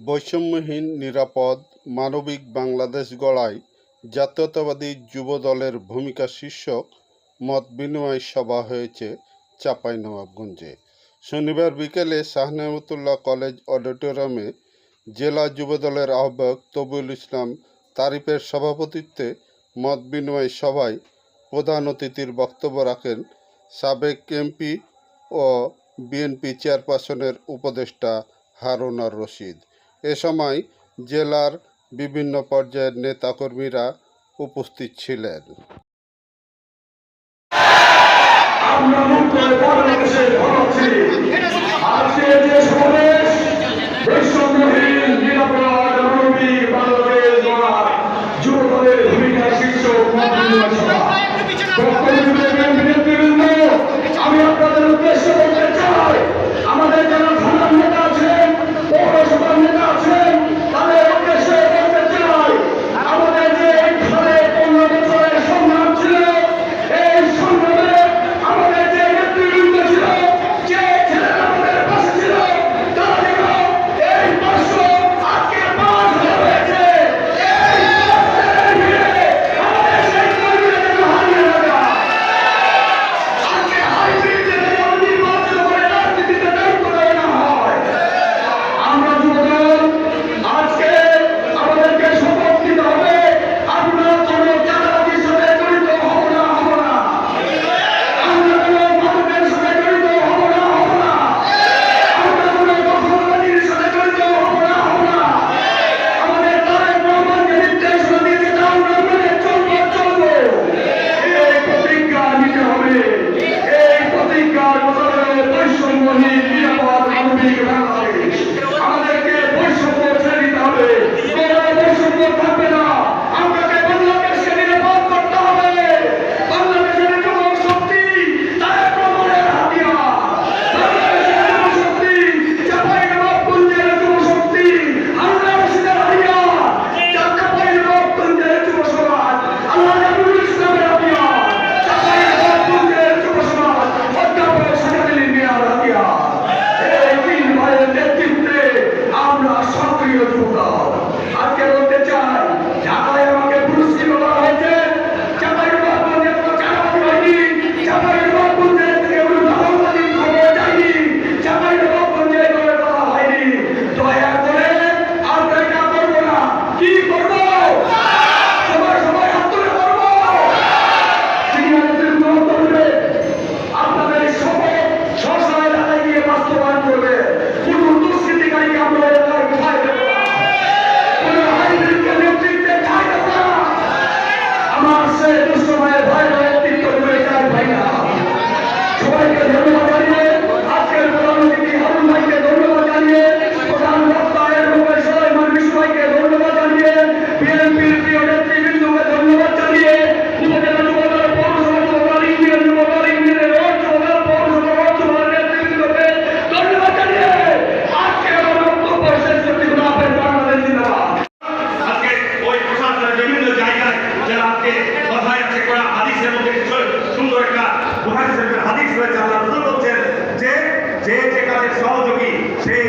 বৈষম্যহীন, নিরাপদ, মানবিক বাংলাদেশ গড়ায় জাতীয়তাবাদী যুব দলের ভূমিকা শীর্ষক মত বিনিময় সভা হয়েছে চাঁপাইনবাবগঞ্জে। শনিবার বিকেলে শাহনামতুল্লাহ কলেজ অডিটোরিয়ামে জেলা যুব দলের আহ্বায়ক তবুল ইসলাম তারিফের সভাপতিত্বে মত বিনিময় সভায় প্রধান অতিথির বক্তব্য রাখেন সাবেক এমপি ও বিএনপি চেয়ারপারসনের উপদেষ্টা হারুনার রশিদ। এ সময় জেলার বিভিন্ন পর্যায়ের নেতাকর্মীরা উপস্থিত ছিলেন। আমি আপনাদের উদ্দেশ্য আমার সে দুষ্ট ভাই ভাই ভাই তিন ভাই ভাই সবাইকে ধন্যবাদ। আজকে কথায় আছে করা হাদিসের মধ্যে সুন্দর একটা বুহারি হাদিস রয়েছে। আল্লাহ রসুল বলছেন যে যে যে কাজের সহযোগী, সেই